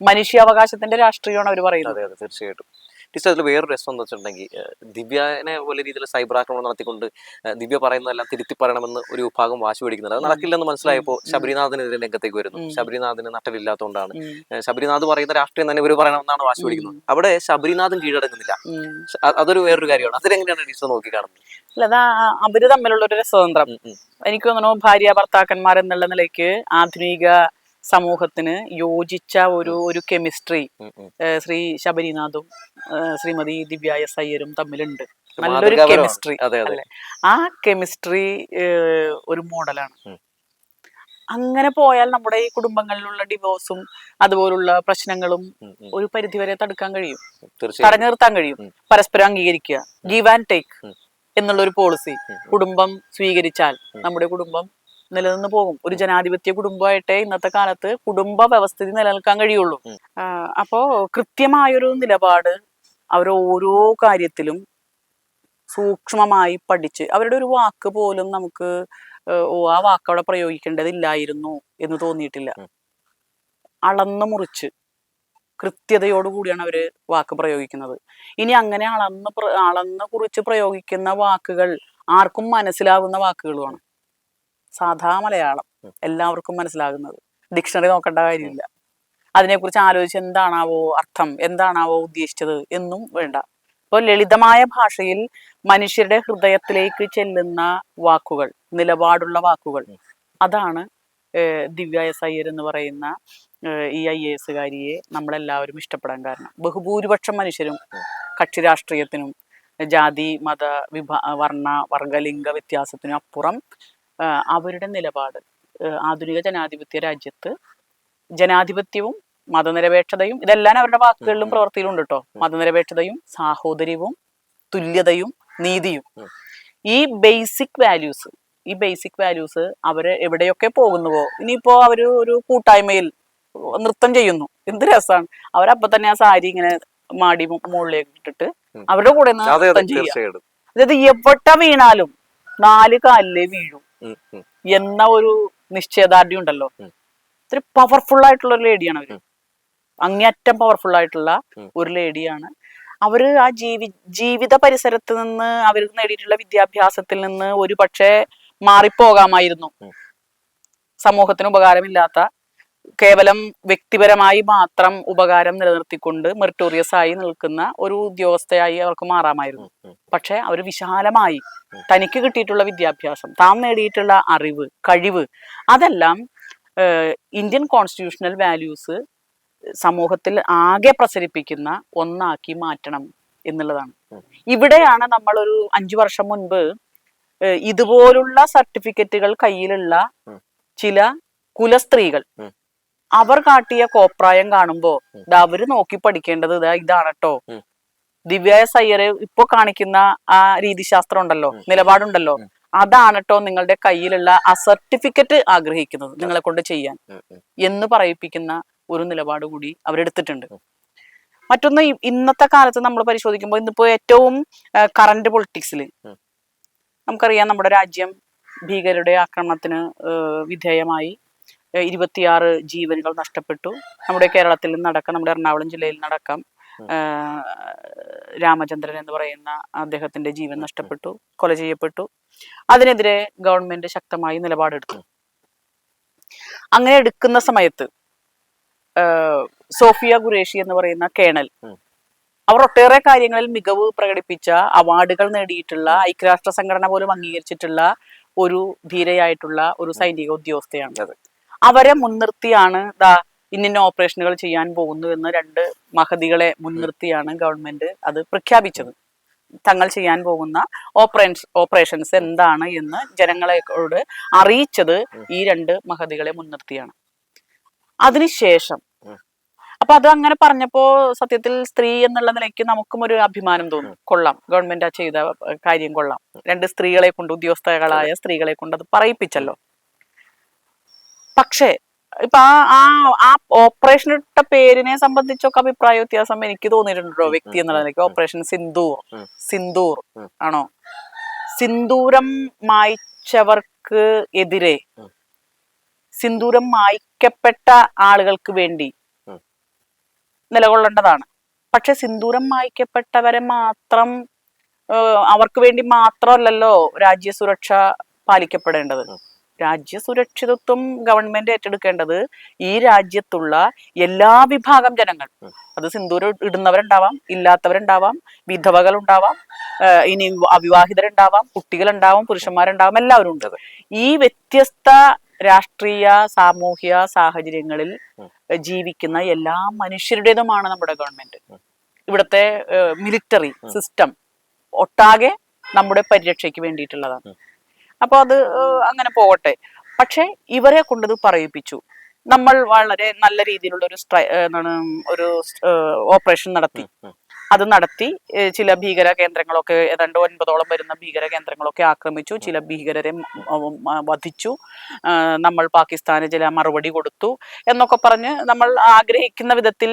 മനുഷ്യാവകാശത്തിന്റെ രാഷ്ട്രീയമാണ് അവർ പറയുന്നത് തീർച്ചയായിട്ടും ടീച്ചർ അതിൽ വേറൊരു രസം എന്ന് വെച്ചിട്ടുണ്ടെങ്കിൽ ദിവ്യനെ പോലെ രീതിയിൽ സൈബർ ആക്രമണം നടത്തിക്കൊണ്ട് ദിവ്യ പറയുന്നതെല്ലാം തിരുത്തി പറയണമെന്ന് ഒരു വിഭാഗം വാശി പിടിക്കുന്നുണ്ട്. അത് നടക്കില്ലെന്ന് മനസ്സിലായപ്പോൾ ശബരിനാഥിനെതിരെ രംഗത്തേക്ക് വരുന്നു. ശബരിനാഥിന് നട്ടലില്ലാത്തതുകൊണ്ടാണ് ശബരിനാഥ് പറയുന്ന രാഷ്ട്രീയം തന്നെ ഇവർ പറയണമെന്നാണ് വാശി പിടിക്കുന്നത്. അവിടെ ശബരിനാഥും കീഴടങ്ങുന്നില്ല. അതൊരു വേറൊരു കാര്യമാണ്. അതിലെങ്ങനെയാണ് ടീച്ചർ നോക്കി കാണുന്നത്? അല്ല അതാ അവർ തമ്മിലുള്ള ഒരു ഉം, എനിക്ക് തോന്നുന്നു ഭാര്യ ഭർത്താക്കന്മാർ എന്നുള്ള നിലയ്ക്ക് ആധുനിക സമൂഹത്തിന് യോജിച്ച ഒരു ഒരു കെമിസ്ട്രി. ശ്രീ ശബരിനാഥും ശ്രീമതി ദിവ്യ എസ് അയ്യരും തമ്മിലുണ്ട്. നല്ലൊരു കെമിസ്ട്രി ആ കെമിസ്ട്രി ഒരു മോഡലാണ്. അങ്ങനെ പോയാൽ നമ്മുടെ ഈ കുടുംബങ്ങളിലുള്ള ഡിവോഴ്സും അതുപോലുള്ള പ്രശ്നങ്ങളും. ഒരു പരിധിവരെ തടുക്കാൻ കഴിയും. തടഞ്ഞു നിർത്താൻ കഴിയും. പരസ്പരം അംഗീകരിക്കുക. ഗീവ് ആൻഡ് ടേക്ക് എന്നുള്ള ഒരു പോളിസി. കുടുംബം സ്വീകരിച്ചാൽ നമ്മുടെ കുടുംബം നിലനിന്ന് പോകും. ഒരു ജനാധിപത്യ കുടുംബമായിട്ടേ ഇന്നത്തെ കാലത്ത് കുടുംബ വ്യവസ്ഥിതി നിലനിൽക്കാൻ കഴിയുള്ളൂ. അപ്പോ കൃത്യമായൊരു നിലപാട് അവർ ഓരോ കാര്യത്തിലും സൂക്ഷ്മമായി പഠിച്ച് അവരുടെ ഒരു വാക്ക് പോലും നമുക്ക് ഓ ആ വാക്ക് അവിടെ പ്രയോഗിക്കേണ്ടതില്ലായിരുന്നു എന്ന് തോന്നിയിട്ടില്ല. അളന്നു മുറിച്ച് കൃത്യതയോടുകൂടിയാണ് അവർ വാക്ക് പ്രയോഗിക്കുന്നത്. ഇനി അങ്ങനെ അളന്ന് അളന്ന് കുറിച്ച് പ്രയോഗിക്കുന്ന വാക്കുകൾ ആർക്കും മനസ്സിലാകുന്ന വാക്കുകളുമാണ്. സാധാ മലയാളം എല്ലാവർക്കും മനസ്സിലാകുന്നത്. ഡിക്ഷണറി നോക്കേണ്ട കാര്യമില്ല. അതിനെക്കുറിച്ച് ആലോചിച്ച് എന്താണാവോ അർത്ഥം എന്താണാവോ ഉദ്ദേശിച്ചത് എന്നും വേണ്ട. ഇപ്പോൾ ലളിതമായ ഭാഷയിൽ മനുഷ്യരുടെ ഹൃദയത്തിലേക്ക് ചെല്ലുന്ന വാക്കുകൾ നിലപാടുള്ള വാക്കുകൾ അതാണ് ദിവ്യ എസ് അയ്യർ എന്ന് പറയുന്ന ഈ ഐ എ എസുകാരിയെ നമ്മളെല്ലാവരും ഇഷ്ടപ്പെടാൻ കാരണം. ബഹുഭൂരിപക്ഷം മനുഷ്യരും. കക്ഷി രാഷ്ട്രീയത്തിനും ജാതി മത വിഭാ വർണ വർഗലിംഗ വ്യത്യാസത്തിനും അപ്പുറം അവരുടെ നിലപാട് ആധുനിക ജനാധിപത്യ രാജ്യത്ത് ജനാധിപത്യവും മതനിരപേക്ഷതയും ഇതെല്ലാം അവരുടെ വാക്കുകളിലും പ്രവർത്തിയിലും ഉണ്ട് കേട്ടോ മതനിരപേക്ഷതയും സാഹോദര്യവും തുല്യതയും നീതിയും. ഈ ബേസിക് വാല്യൂസ് ഈ ബേസിക് വാല്യൂസ് അവർ എവിടെയൊക്കെ പോകുന്നുവോ ഇനിയിപ്പോ അവർ ഒരു കൂട്ടായ്മയിൽ നൃത്തം ചെയ്യുന്നു. എന്ത് രസമാണ് അവരപ്പൊ തന്നെ ആ സാരി ഇങ്ങനെ മാടി മുകളിലേക്ക് ഇട്ടിട്ട് അവരുടെ കൂടെ നൃത്തം ചെയ്യുക. അതായത് എവിടെ വീണാലും നാല് കാലിലേ വീഴൂ. എന്ന ഒരു നിശ്ചയദാർഢ്യം ഉണ്ടല്ലോ. ഒത്തിരി പവർഫുൾ ആയിട്ടുള്ള ഒരു ലേഡിയാണ് അവർ. അങ്ങേയറ്റം പവർഫുൾ ആയിട്ടുള്ള ഒരു ലേഡിയാണ് അവർ ആ ജീവി ജീവിത പരിസരത്ത് നിന്ന് അവർ നേടിയിട്ടുള്ള വിദ്യാഭ്യാസത്തിൽ നിന്ന് ഒരു പക്ഷേ മാറിപ്പോകാമായിരുന്നു സമൂഹത്തിന് ഉപകാരമില്ലാത്ത കേവലം വ്യക്തിപരമായി മാത്രം ഉപകാരം നിലനിർത്തിക്കൊണ്ട് മെറിട്ടോറിയസ് ആയി നിൽക്കുന്ന ഒരു ഉദ്യോഗസ്ഥയായി അവർക്ക് മാറാമായിരുന്നു. പക്ഷെ അവർ വിശാലമായി തനിക്ക് കിട്ടിയിട്ടുള്ള വിദ്യാഭ്യാസം താൻ നേടിയിട്ടുള്ള അറിവ് കഴിവ് അതെല്ലാം ഇന്ത്യൻ കോൺസ്റ്റിറ്റ്യൂഷണൽ വാല്യൂസ് സമൂഹത്തിൽ ആകെ പ്രസരിപ്പിക്കുന്ന ഒന്നാക്കി മാറ്റണം എന്നുള്ളതാണ്. ഇവിടെയാണ് നമ്മൾ ഒരു അഞ്ചു വർഷം മുൻപ് ഇതുപോലുള്ള സർട്ടിഫിക്കറ്റുകൾ കയ്യിലുള്ള ചില കുലസ്ത്രീകൾ. അവർ കാട്ടിയ കോപ്രായം കാണുമ്പോ അവർ നോക്കി പഠിക്കേണ്ടത് ഇതാ ഇതാണ് കേട്ടോ ദിവ്യായ സയ്യര് ഇപ്പൊ കാണിക്കുന്ന ആ രീതിശാസ്ത്രം ഉണ്ടല്ലോ നിലപാടുണ്ടല്ലോ അതാണ് കേട്ടോ നിങ്ങളുടെ കയ്യിലുള്ള ആ സർട്ടിഫിക്കറ്റ് ആഗ്രഹിക്കുന്നത് നിങ്ങളെ കൊണ്ട് ചെയ്യാൻ. എന്ന് പറയിപ്പിക്കുന്ന ഒരു നിലപാട് കൂടി അവരെടുത്തിട്ടുണ്ട്. മറ്റൊന്ന് ഇന്നത്തെ കാലത്ത് നമ്മൾ പരിശോധിക്കുമ്പോൾ ഇന്നിപ്പോ ഏറ്റവും കറന്റ് പൊളിറ്റിക്സിൽ നമുക്കറിയാം നമ്മുടെ രാജ്യം ഭീകരരുടെ ആക്രമണത്തിന് വിധേയമായി. ഇരുപത്തിയാറ് ജീവനുകൾ നഷ്ടപ്പെട്ടു. നമ്മുടെ കേരളത്തിൽ നടക്കാം. നമ്മുടെ എറണാകുളം ജില്ലയിൽ നടക്കാം. രാമചന്ദ്രൻ എന്ന് പറയുന്ന അദ്ദേഹത്തിന്റെ ജീവൻ നഷ്ടപ്പെട്ടു കൊല ചെയ്യപ്പെട്ടു. അതിനെതിരെ ഗവൺമെന്റ് ശക്തമായി നിലപാടെടുത്തു. അങ്ങനെ എടുക്കുന്ന സമയത്ത് സോഫിയ ഖുറേഷി എന്ന് പറയുന്ന കേണൽ. അവർ ഒട്ടേറെ കാര്യങ്ങളിൽ മികവ് പ്രകടിപ്പിച്ച അവാർഡുകൾ നേടിയിട്ടുള്ള ഐക്യരാഷ്ട്ര സംഘടന പോലും അംഗീകരിച്ചിട്ടുള്ള ഒരു ധീരയായിട്ടുള്ള ഒരു സൈനിക ഉദ്യോഗസ്ഥയാണ്. അവരെ മുൻനിർത്തിയാണ് ദാ ഇന്നിന്ന ഓപ്പറേഷനുകൾ ചെയ്യാൻ പോകുന്നു എന്ന് രണ്ട് മഹതികളെ മുൻനിർത്തിയാണ് ഗവൺമെന്റ് അത് പ്രഖ്യാപിച്ചത്. തങ്ങൾ ചെയ്യാൻ പോകുന്ന ഓപ്പറേഷൻസ് ഓപ്പറേഷൻസ് എന്താണ് എന്ന് ജനങ്ങളെയോട് അറിയിച്ചത് ഈ രണ്ട് മഹതികളെ മുൻനിർത്തിയാണ്. അതിനുശേഷം. അപ്പൊ അത് അങ്ങനെ പറഞ്ഞപ്പോ സത്യത്തിൽ സ്ത്രീ എന്നുള്ള നിലയ്ക്ക് നമുക്കും ഒരു അഭിമാനം തോന്നും. കൊള്ളാം ഗവൺമെന്റ് ആ ചെയ്ത കാര്യം കൊള്ളാം. രണ്ട് സ്ത്രീകളെ കൊണ്ട് ഉദ്യോഗസ്ഥകളായ സ്ത്രീകളെ കൊണ്ട് അത് പറയിപ്പിച്ചല്ലോ. പക്ഷേ ഇപ്പൊ ആ ആ ആ ഓപ്പറേഷൻ ഇട്ട പേരിനെ സംബന്ധിച്ചൊക്കെ അഭിപ്രായ വ്യത്യാസം എനിക്ക് തോന്നിയിട്ടുണ്ടോ വ്യക്തി എന്നുള്ളത് എന്നുള്ള നിലയ്ക്ക്? ഓപ്പറേഷൻ സിന്ദൂർ. സിന്ദൂർ. ആണോ? സിന്ദൂരം മായ്ച്ചവർക്ക് എതിരെ സിന്ദൂരം മായ്ക്കപ്പെട്ട ആളുകൾക്ക് വേണ്ടി നിലകൊള്ളേണ്ടതാണ്. പക്ഷെ സിന്ദൂരം മായ്ക്കപ്പെട്ടവരെ മാത്രം അവർക്ക് വേണ്ടി മാത്രമല്ലല്ലോ രാജ്യസുരക്ഷ പാലിക്കപ്പെടേണ്ടത്. രാജ്യസുരക്ഷിതത്വം ഗവൺമെന്റ് ഏറ്റെടുക്കേണ്ടത് ഈ രാജ്യത്തുള്ള എല്ലാ വിഭാഗം ജനങ്ങൾ അത് സിന്ദൂരം ഇടുന്നവരുണ്ടാവാം ഇല്ലാത്തവരുണ്ടാവാം വിധവകൾ ഉണ്ടാവാം ഏഹ്, ഇനി അവിവാഹിതരുണ്ടാവാം കുട്ടികളുണ്ടാവാം പുരുഷന്മാരുണ്ടാവാം എല്ലാവരും ഉണ്ട്. ഈ വ്യത്യസ്ത രാഷ്ട്രീയ സാമൂഹ്യ സാഹചര്യങ്ങളിൽ ജീവിക്കുന്ന എല്ലാ മനുഷ്യരുടേതുമാണ് നമ്മുടെ ഗവൺമെന്റ്. ഇവിടുത്തെ മിലിറ്ററി. സിസ്റ്റം ഒട്ടാകെ നമ്മുടെ പരിരക്ഷയ്ക്ക് വേണ്ടിയിട്ടുള്ളതാണ്. അപ്പൊ അത് അങ്ങനെ പോകട്ടെ. പക്ഷെ ഇവരെ കൊണ്ടത് പറയിപ്പിച്ചു. നമ്മൾ വളരെ നല്ല രീതിയിലുള്ള ഒരു സ്ട്രൈ എന്താണ് ഒരു ഓപ്പറേഷൻ നടത്തി. അത് നടത്തി ചില ഭീകര കേന്ദ്രങ്ങളൊക്കെ ഏതാണ്ട് ഒൻപതോളം വരുന്ന ഭീകര കേന്ദ്രങ്ങളൊക്കെ ആക്രമിച്ചു. ചില ഭീകരരെ വധിച്ചു. നമ്മൾ പാകിസ്ഥാന് ചില മറുപടി കൊടുത്തു എന്നൊക്കെ പറഞ്ഞ് നമ്മൾ ആഗ്രഹിക്കുന്ന വിധത്തിൽ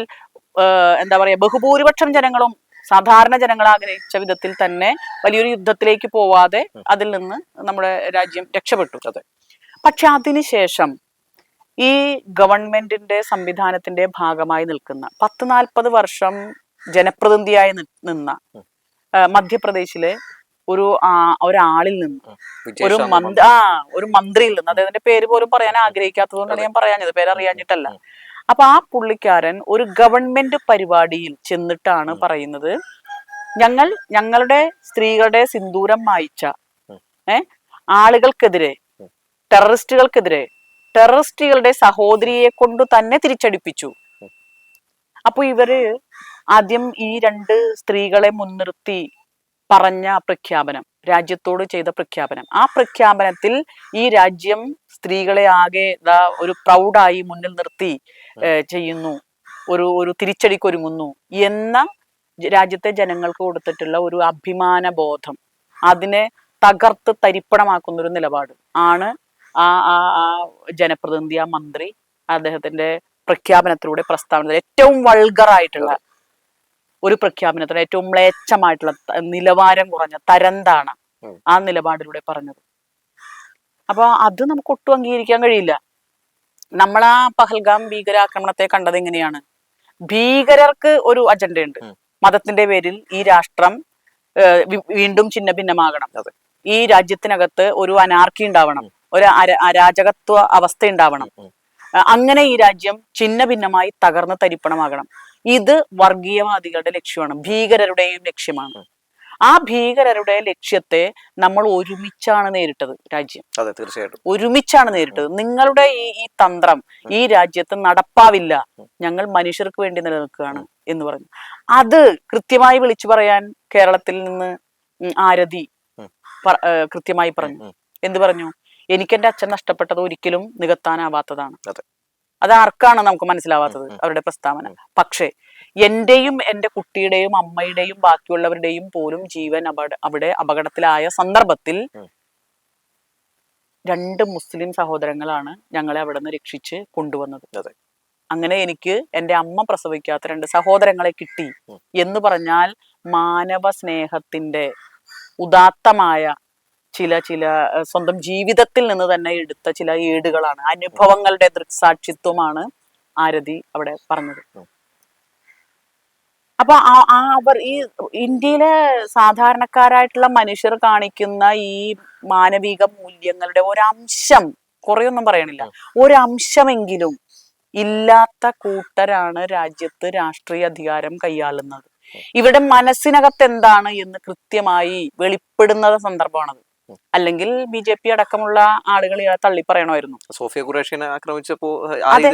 എന്താ പറയാ ബഹുഭൂരിപക്ഷം ജനങ്ങളും സാധാരണ ജനങ്ങൾ ആഗ്രഹിച്ച വിധത്തിൽ തന്നെ വലിയൊരു യുദ്ധത്തിലേക്ക് പോവാതെ അതിൽ നിന്ന് നമ്മുടെ രാജ്യം രക്ഷപ്പെട്ടു അതെ. പക്ഷെ അതിനുശേഷം ഈ ഗവൺമെന്റിന്റെ സംവിധാനത്തിന്റെ ഭാഗമായി നിൽക്കുന്ന പത്ത് നാൽപ്പത് വർഷം ജനപ്രതിനിധിയായി നിന്ന മധ്യപ്രദേശിലെ ഒരു ആ- ഒരാളിൽ നിന്ന് ഒരു മന്ത്രി ആ ഒരു മന്ത്രിയിൽ നിന്ന് അദ്ദേഹത്തിന്റെ പേര് പോലും പറയാൻ ആഗ്രഹിക്കാത്തതുകൊണ്ടാണ് ഞാൻ പറയാഞ്ഞത് പേര് അറിയാഞ്ഞിട്ടല്ല ഉം. അപ്പൊ ആ പുള്ളിക്കാരൻ ഒരു ഗവൺമെന്റ് പരിപാടിയിൽ ചെന്നിട്ടാണ് പറയുന്നത്. ഞങ്ങൾ ഞങ്ങളുടെ സ്ത്രീകളുടെ സിന്ദൂരം മായിച്ച. ഏ ആളുകൾക്കെതിരെ ടെററിസ്റ്റുകൾക്കെതിരെ ടെററിസ്റ്റുകളുടെ സഹോദരിയെ കൊണ്ട് തന്നെ തിരിച്ചടിപ്പിച്ചു. അപ്പൊ ഇവർ ആദ്യം ഈ രണ്ട് സ്ത്രീകളെ മുൻനിർത്തി പറഞ്ഞ പ്രഖ്യാപനം. രാജ്യത്തോട് ചെയ്ത പ്രഖ്യാപനം. ആ പ്രഖ്യാപനത്തിൽ ഈ രാജ്യം സ്ത്രീകളെ ആകെ ഒരു പ്രൗഡായി മുന്നിൽ നിർത്തി ചെയ്യുന്നു. ഒരു ഒരു തിരിച്ചടിക്കൊരുങ്ങുന്നു എന്ന രാജ്യത്തെ ജനങ്ങൾക്ക് കൊടുത്തിട്ടുള്ള ഒരു അഭിമാന ബോധം. അതിനെ തകർത്ത് തരിപ്പണമാക്കുന്ന ഒരു നിലപാട് ആണ് ആ ആ ജനപ്രതിനിധി ആ മന്ത്രി അദ്ദേഹത്തിന്റെ പ്രഖ്യാപനത്തിലൂടെ പ്രസ്താവന ഏറ്റവും വൾഗറായിട്ടുള്ള ഒരു പ്രഖ്യാപനത്തിന് ഏറ്റവും മ്ലേച്ഛമായിട്ടുള്ള നിലവാരം കുറഞ്ഞ തരന്താണ് ആ. നിലപാടിലൂടെ പറഞ്ഞത്. അപ്പൊ അത് നമുക്ക് ഒട്ടും അംഗീകരിക്കാൻ കഴിയില്ല. നമ്മൾ ആ പഹൽഗാം ഭീകരാക്രമണത്തെ കണ്ടത് എങ്ങനെയാണ്? ഭീകരർക്ക് ഒരു അജണ്ടയുണ്ട്. മതത്തിന്റെ പേരിൽ ഈ രാഷ്ട്രം വീണ്ടും ചിഹ്ന ഭിന്നമാകണം ഈ രാജ്യത്തിനകത്ത് ഒരു അനാർക്കി ഉണ്ടാവണം. ഒരു അരാജകത്വ അവസ്ഥ ഉണ്ടാവണം. അങ്ങനെ ഈ രാജ്യം ചിഹ്ന ഭിന്നമായി തകർന്ന് തരിപ്പണമാകണം. ഇത് വർഗീയവാദികളുടെ ലക്ഷ്യമാണ് ഭീകരരുടെയും ലക്ഷ്യമാണ്. ആ ഭീകരരുടെ ലക്ഷ്യത്തെ നമ്മൾ ഒരുമിച്ചാണ് നേരിട്ടത് രാജ്യം. അതെ തീർച്ചയായിട്ടും. ഒരുമിച്ചാണ് നേരിട്ടത്. നിങ്ങളുടെ ഈ ഈ തന്ത്രം ഈ രാജ്യത്ത് നടപ്പാവില്ല. ഞങ്ങൾ മനുഷ്യർക്ക് വേണ്ടി നിലനിൽക്കുകയാണ് എന്ന് പറഞ്ഞു. അത് കൃത്യമായി വിളിച്ചു പറയാൻ കേരളത്തിൽ നിന്ന് ആരതി കൃത്യമായി പറഞ്ഞു. എന്ത് പറഞ്ഞു? എനിക്ക് എന്റെ അച്ഛൻ നഷ്ടപ്പെട്ടത് ഒരിക്കലും നികത്താനാവാത്തതാണ്. അതെ. ആർക്കാണ് നമുക്ക് മനസ്സിലാവാത്തത്. അവരുടെ പ്രസ്താവന. പക്ഷേ എന്റെയും എന്റെ കുട്ടിയുടെയും അമ്മയുടെയും ബാക്കിയുള്ളവരുടെയും പോലും ജീവൻ അപകട അവിടെ അപകടത്തിലായ സന്ദർഭത്തിൽ രണ്ട് മുസ്ലിം സഹോദരങ്ങളാണ് ഞങ്ങളെ അവിടെ നിന്ന് രക്ഷിച്ച് കൊണ്ടുവന്നത്. അങ്ങനെ എനിക്ക് എന്റെ അമ്മ പ്രസവിക്കാത്ത രണ്ട് സഹോദരങ്ങളെ കിട്ടി എന്ന് പറഞ്ഞാൽ മാനവ സ്നേഹത്തിന്റെ ഉദാത്തമായ ചില ചില സ്വന്തം ജീവിതത്തിൽ നിന്ന് തന്നെ എടുത്ത ചില ഏടുകളാണ്. അനുഭവങ്ങളുടെ ദൃക്സാക്ഷിത്വമാണ് ആരതി അവിടെ പറഞ്ഞത്. അപ്പൊ അവർ ഈ ഇന്ത്യയിലെ സാധാരണക്കാരായിട്ടുള്ള മനുഷ്യർ കാണിക്കുന്ന ഈ മാനവിക മൂല്യങ്ങളുടെ ഒരംശം കുറെയൊന്നും പറയണില്ല. ഒരംശമെങ്കിലും ഇല്ലാത്ത കൂട്ടരാണ് രാജ്യത്ത് രാഷ്ട്രീയ അധികാരം കൈയാളുന്നത്. ഇവിടെ മനസ്സിനകത്ത് എന്താണ് എന്ന് കൃത്യമായി വെളിപ്പെടുന്ന സന്ദർഭമാണത്. അല്ലെങ്കിൽ ബി ജെ പി അടക്കമുള്ള ആളുകൾ ഇയാളെ തള്ളി പറയണമായിരുന്നു. സോഫിയ ഖുറേഷിനെ ആക്രമിച്ചപ്പോ അതെ.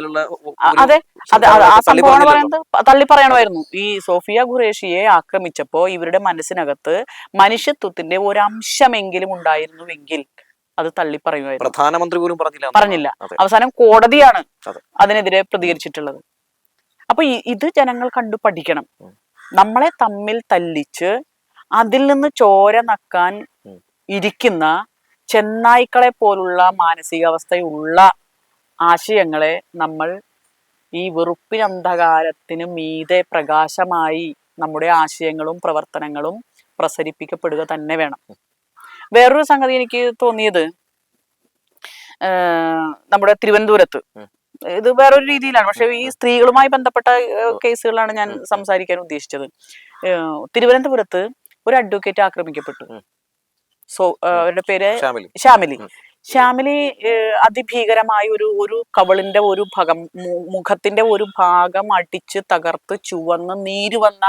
അതെ. ആ തള്ളി സംഭവമാണ്. പറയുന്നത്. തള്ളിപ്പറയണമായിരുന്നു തള്ളി പറയണമായിരുന്നു. ഈ സോഫിയ ഖുറേഷിയെ ആക്രമിച്ചപ്പോ ഇവരുടെ മനസ്സിനകത്ത് മനുഷ്യത്വത്തിന്റെ ഒരു അംശമെങ്കിലും ഉണ്ടായിരുന്നുവെങ്കിൽ അത് തള്ളി പറയുമായിരുന്നു. പ്രധാനമന്ത്രി പോലും പറഞ്ഞില്ല പറഞ്ഞില്ല. അവസാനം കോടതിയാണ് അതിനെതിരെ പ്രതികരിച്ചിട്ടുള്ളത്. അപ്പൊ ഇത് ജനങ്ങൾ കണ്ടു പഠിക്കണം. നമ്മളെ തമ്മിൽ തല്ലിച്ച് അതിൽ നിന്ന് ചോര നക്കാൻ. ഇരിക്കുന്ന ചെന്നായ്ക്കളെ പോലുള്ള മാനസികാവസ്ഥയുള്ള ആശയങ്ങളെ നമ്മൾ ഈ വെറുപ്പിനന്ധകാരത്തിന് മീതെ പ്രകാശമായി നമ്മുടെ ആശയങ്ങളും പ്രവർത്തനങ്ങളും പ്രസരിപ്പിക്കപ്പെടുക തന്നെ വേണം. വേറൊരു സംഗതി എനിക്ക് തോന്നിയത് നമ്മുടെ തിരുവനന്തപുരത്ത്. ഇത് വേറൊരു രീതിയിലാണ്. പക്ഷെ ഈ സ്ത്രീകളുമായി ബന്ധപ്പെട്ട കേസുകളാണ് ഞാൻ. സംസാരിക്കാൻ ഉദ്ദേശിച്ചത്. തിരുവനന്തപുരത്ത് ഒരു അഡ്വക്കേറ്റ് ആക്രമിക്കപ്പെട്ടു. സോ അവരുടെ പേര് ശ്യാമിലി. ശ്യാമിലി. അതിഭീകരമായ ഒരു ഒരു കവളിന്റെ ഒരു ഭാഗം മുഖത്തിന്റെ ഒരു ഭാഗം അടിച്ച് തകർത്ത് ചുവന്ന് നീര് വന്ന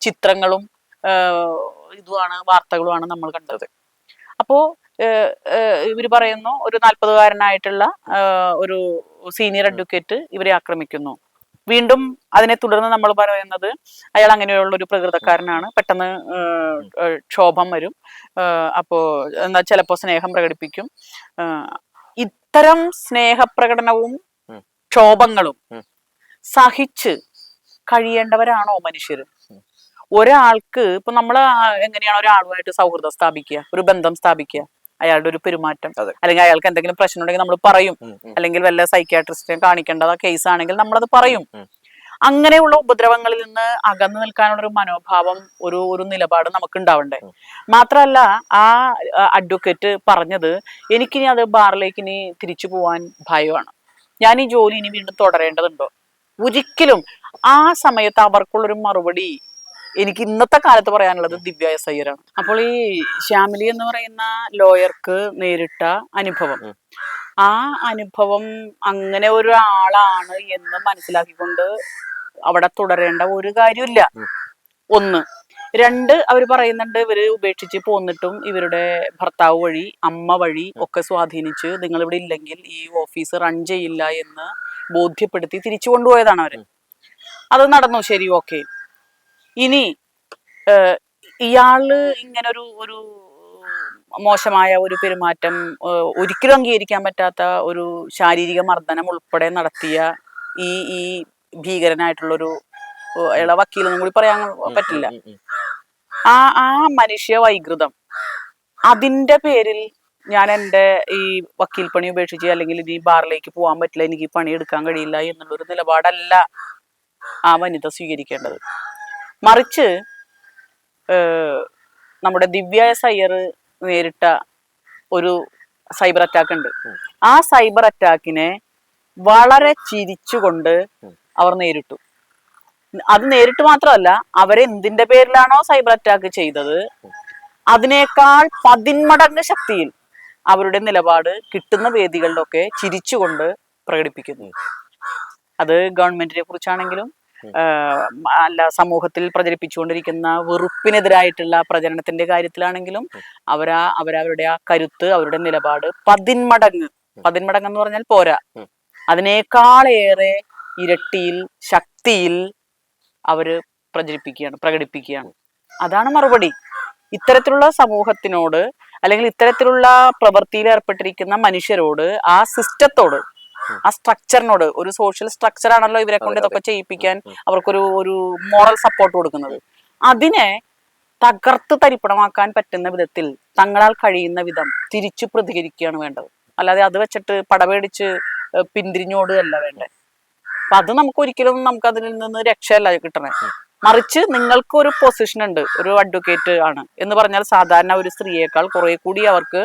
ചിത്രങ്ങളും ഇതുമാണ് വാർത്തകളുമാണ് നമ്മൾ കണ്ടത്. അപ്പോ ഇവർ പറയുന്നു ഒരു നാൽപ്പതുകാരനായിട്ടുള്ള ഒരു സീനിയർ അഡ്വക്കേറ്റ് ഇവരെ ആക്രമിക്കുന്നു. വീണ്ടും അതിനെ തുടർന്ന് നമ്മൾ പറയുന്നത് അയാൾ അങ്ങനെയുള്ള ഒരു പ്രകൃതക്കാരനാണ്. പെട്ടെന്ന് ക്ഷോഭം വരും. അപ്പോ എന്താ ചിലപ്പോ സ്നേഹം പ്രകടിപ്പിക്കും. ഇത്തരം സ്നേഹപ്രകടനവും ക്ഷോഭങ്ങളും സഹിച്ച് കഴിയേണ്ടവരാണോ മനുഷ്യർ? ഒരാൾക്ക് ഇപ്പൊ നമ്മൾ എങ്ങനെയാണ് ഒരാളുമായിട്ട് സൗഹൃദം സ്ഥാപിക്കുക? ഒരു ബന്ധം സ്ഥാപിക്കുക? അയാളുടെ ഒരു പെരുമാറ്റം. അല്ലെങ്കിൽ അയാൾക്ക് എന്തെങ്കിലും പ്രശ്നം ഉണ്ടെങ്കിൽ നമ്മൾ പറയും അല്ലെങ്കിൽ വല്ല സൈക്യാട്രിസ്റ്റിനെ കാണിക്കേണ്ടത് കേസ് ആണെങ്കിൽ നമ്മളത് പറയും. അങ്ങനെയുള്ള ഉപദ്രവങ്ങളിൽ നിന്ന് അകന്നു നിൽക്കാനുള്ള ഒരു മനോഭാവം ഒരു ഒരു നിലപാട് നമുക്ക് ഉണ്ടാവണ്ടേ മാത്രമല്ല മാത്രല്ല ആ അഡ്വക്കേറ്റ് പറഞ്ഞത് എനിക്കിനി അത് ബാറിലേക്ക് ഇനി തിരിച്ചു പോവാൻ ഭയമാണ്. ഞാൻ ഈ ജോലി ഇനി വീണ്ടും തുടരേണ്ടതുണ്ടോ? ഒരിക്കലും ആ സമയത്ത് അവർക്കുള്ളൊരു മറുപടി എനിക്ക് ഇന്നത്തെ കാലത്ത് പറയാനുള്ളത് ദിവ്യ എസ് അയ്യരാണ്. അപ്പോൾ ഈ ശ്യാമിലി എന്ന് പറയുന്ന ലോയർക്ക് നേരിട്ട അനുഭവം. ആ അനുഭവം അങ്ങനെ ഒരാളാണ് എന്ന് മനസ്സിലാക്കിക്കൊണ്ട് അവിടെ തുടരേണ്ട ഒരു കാര്യമില്ല. ഒന്ന് രണ്ട് അവർ പറയുന്നുണ്ട് ഇവർ ഉപേക്ഷിച്ച് പോന്നിട്ടും ഇവരുടെ ഭർത്താവ് വഴി അമ്മ വഴി ഒക്കെ സ്വാധീനിച്ച് നിങ്ങൾ ഇവിടെ ഇല്ലെങ്കിൽ ഈ ഓഫീസ് റൺ ചെയ്യില്ല എന്ന് ബോധ്യപ്പെടുത്തി തിരിച്ചു കൊണ്ടുപോയതാണ് അവർ. അത് നടന്നു. ശരി ഓക്കെ. ഇനി ഇയാൾ ഇങ്ങനൊരു ഒരു മോശമായ ഒരു പെരുമാറ്റം ഒരിക്കലും അംഗീകരിക്കാൻ പറ്റാത്ത ഒരു ശാരീരിക മർദ്ദനം ഉൾപ്പെടെ നടത്തിയ ഈ ഈ ഭീകരനായിട്ടുള്ളൊരു അയാളെ വക്കീലെന്നും കൂടി പറയാൻ പറ്റില്ല. ആ ആ മനുഷ്യ വൈകൃതം അതിന്റെ പേരിൽ ഞാൻ എന്റെ ഈ വക്കീൽ പണി ഉപേക്ഷിച്ച് അല്ലെങ്കിൽ ഇനി ബാറിലേക്ക് പോകാൻ പറ്റില്ല എനിക്ക് പണി എടുക്കാൻ കഴിയില്ല എന്നുള്ളൊരു നിലപാടല്ല ആ വനിത സ്വീകരിക്കേണ്ടത്. മറിച്ച് നമ്മുടെ ദിവ്യ എസ് അയ്യർ നേരിട്ട ഒരു സൈബർ അറ്റാക്ക് ഉണ്ട്. ആ സൈബർ അറ്റാക്കിനെ വളരെ ചിരിച്ചുകൊണ്ട് അവർ നേരിട്ടു. അത് നേരിട്ട് മാത്രമല്ല അവരെന്തിന്റെ പേരിലാണോ സൈബർ അറ്റാക്ക് ചെയ്തത് അതിനേക്കാൾ പതിന്മടങ്ങ് ശക്തിയിൽ അവരുടെ നിലപാട് കിട്ടുന്ന വേദികളിലൊക്കെ ചിരിച്ചുകൊണ്ട് പ്രകടിപ്പിക്കുന്നു. അത് ഗവൺമെന്റിനെ കുറിച്ചാണെങ്കിലും അല്ല സമൂഹത്തിൽ പ്രചരിപ്പിച്ചുകൊണ്ടിരിക്കുന്ന വെറുപ്പിനെതിരായിട്ടുള്ള പ്രചരണത്തിന്റെ കാര്യത്തിലാണെങ്കിലും അവരാ അവരവരുടെ ആ കരുത്ത് അവരുടെ നിലപാട് പതിന്മടങ്ങ്. പതിന്മടങ്ങ് എന്ന് പറഞ്ഞാൽ പോരാ. അതിനേക്കാളേറെ ഇരട്ടിയിൽ ശക്തിയിൽ അവർ പ്രചരിപ്പിക്കുകയാണ് പ്രകടിപ്പിക്കുകയാണ്. അതാണ് മറുപടി. ഇത്തരത്തിലുള്ള സമൂഹത്തിനോട് അല്ലെങ്കിൽ ഇത്തരത്തിലുള്ള പ്രവൃത്തിയിൽ ഏർപ്പെട്ടിരിക്കുന്ന മനുഷ്യരോട് ആ സിസ്റ്റത്തോട് ആ സ്ട്രക്ചറിനോട് ഒരു സോഷ്യൽ സ്ട്രക്ചർ ആണല്ലോ ഇവരെ കൊണ്ട് ഇതൊക്കെ ചെയ്യിപ്പിക്കാൻ അവർക്കൊരു ഒരു മോറൽ സപ്പോർട്ട് കൊടുക്കുന്നത്. അതിനെ തകർത്ത് തരിപ്പണമാക്കാൻ പറ്റുന്ന വിധത്തിൽ തങ്ങളാൽ കഴിയുന്ന വിധം തിരിച്ചു പ്രതികരിക്കുകയാണ് വേണ്ടത്. അല്ലാതെ അത് വെച്ചിട്ട് പടപേടിച്ച് പിന്തിരിഞ്ഞോടുകയല്ല വേണ്ടത്. അപ്പൊ അത് നമുക്ക് ഒരിക്കലും നമുക്ക് അതിൽ നിന്ന് രക്ഷയല്ല കിട്ടണേ. മറിച്ച് നിങ്ങൾക്ക് ഒരു പൊസിഷൻ ഉണ്ട് ഒരു അഡ്വക്കേറ്റ് ആണ്. എന്ന് പറഞ്ഞാൽ സാധാരണ ഒരു സ്ത്രീയേക്കാൾ കുറെ കൂടി അവർക്ക്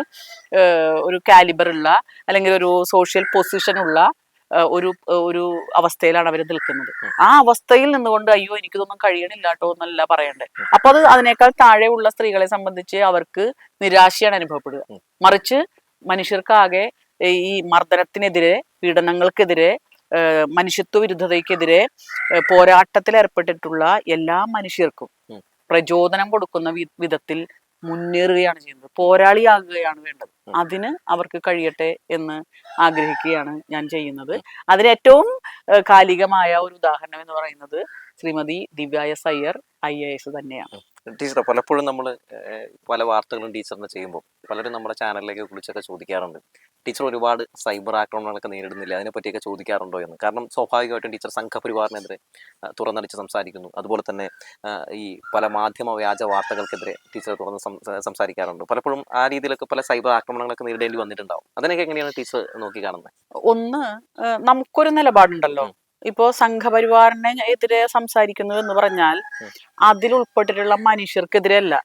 ഒരു കാലിബർ ഉള്ള അല്ലെങ്കിൽ ഒരു സോഷ്യൽ പൊസിഷൻ ഉള്ള ഒരു ഒരു അവസ്ഥയിലാണ് അവർ നിൽക്കുന്നത്. ആ അവസ്ഥയിൽ നിന്നുകൊണ്ട് അയ്യോ എനിക്കിതൊന്നും കഴിയണില്ല കേട്ടോ എന്നല്ല പറയണ്ടേ. അപ്പൊ അത് അതിനേക്കാൾ താഴെയുള്ള സ്ത്രീകളെ സംബന്ധിച്ച് അവർക്ക് നിരാശയാണ് അനുഭവപ്പെടുക. മറിച്ച് മനുഷ്യർക്കാകെ ഈ മർദ്ദനത്തിനെതിരെ പീഡനങ്ങൾക്കെതിരെ മനുഷ്യത്വ വിരുദ്ധതയ്ക്കെതിരെ പോരാട്ടത്തിൽ ഏർപ്പെട്ടിട്ടുള്ള എല്ലാ മനുഷ്യർക്കും. പ്രചോദനം കൊടുക്കുന്ന വിധത്തിൽ മുന്നേറുകയാണ് ചെയ്യുന്നത്. പോരാളിയാകുകയാണ് വേണ്ടത്. അതിന് അവർക്ക് കഴിയട്ടെ എന്ന് ആഗ്രഹിക്കുകയാണ് ഞാൻ ചെയ്യുന്നത്. അതിന് ഏറ്റവും കാലികമായ ഒരു ഉദാഹരണം എന്ന് പറയുന്നത് Shrimati Divya S Iyer I A S തന്നെയാണ്. ടീച്ചർ പലപ്പോഴും നമ്മൾ പല വാർത്തകളും ടീച്ചറിന് ചെയ്യുമ്പോൾ പലരും നമ്മുടെ ചാനലിലേക്ക് വിളിച്ചൊക്കെ ചോദിക്കാറുണ്ട്. ടീച്ചർ ഒരുപാട് സൈബർ ആക്രമണങ്ങളൊക്കെ നേരിടുന്നില്ല? അതിനെ പറ്റിയൊക്കെ ചോദിക്കാറുണ്ടോ എന്ന്? കാരണം സ്വാഭാവികമായിട്ടും ടീച്ചർ സംഘപരിവാറിനെതിരെ തുറന്നടിച്ച് സംസാരിക്കുന്നു. അതുപോലെ തന്നെ ഈ പല മാധ്യമ വ്യാജ വാർത്തകൾക്കെതിരെ ടീച്ചർ തുറന്ന് സംസാരിക്കാറുണ്ട്. പലപ്പോഴും ആ രീതിയിലൊക്കെ പല സൈബർ ആക്രമണങ്ങളൊക്കെ നേരിടേണ്ടി വന്നിട്ടുണ്ടാവും. അതിനൊക്കെ എങ്ങനെയാണ് ടീച്ചർ നോക്കി കാണുന്നത് ഒന്ന് നമുക്കൊരു നിലപാടുണ്ടല്ലോ. ഇപ്പോ സംഘപരിവാറിനെ എതിരെ സംസാരിക്കുന്നു എന്ന് പറഞ്ഞാൽ അതിൽ ഉൾപ്പെട്ടിട്ടുള്ള മനുഷ്യർക്കെതിരെയല്ല.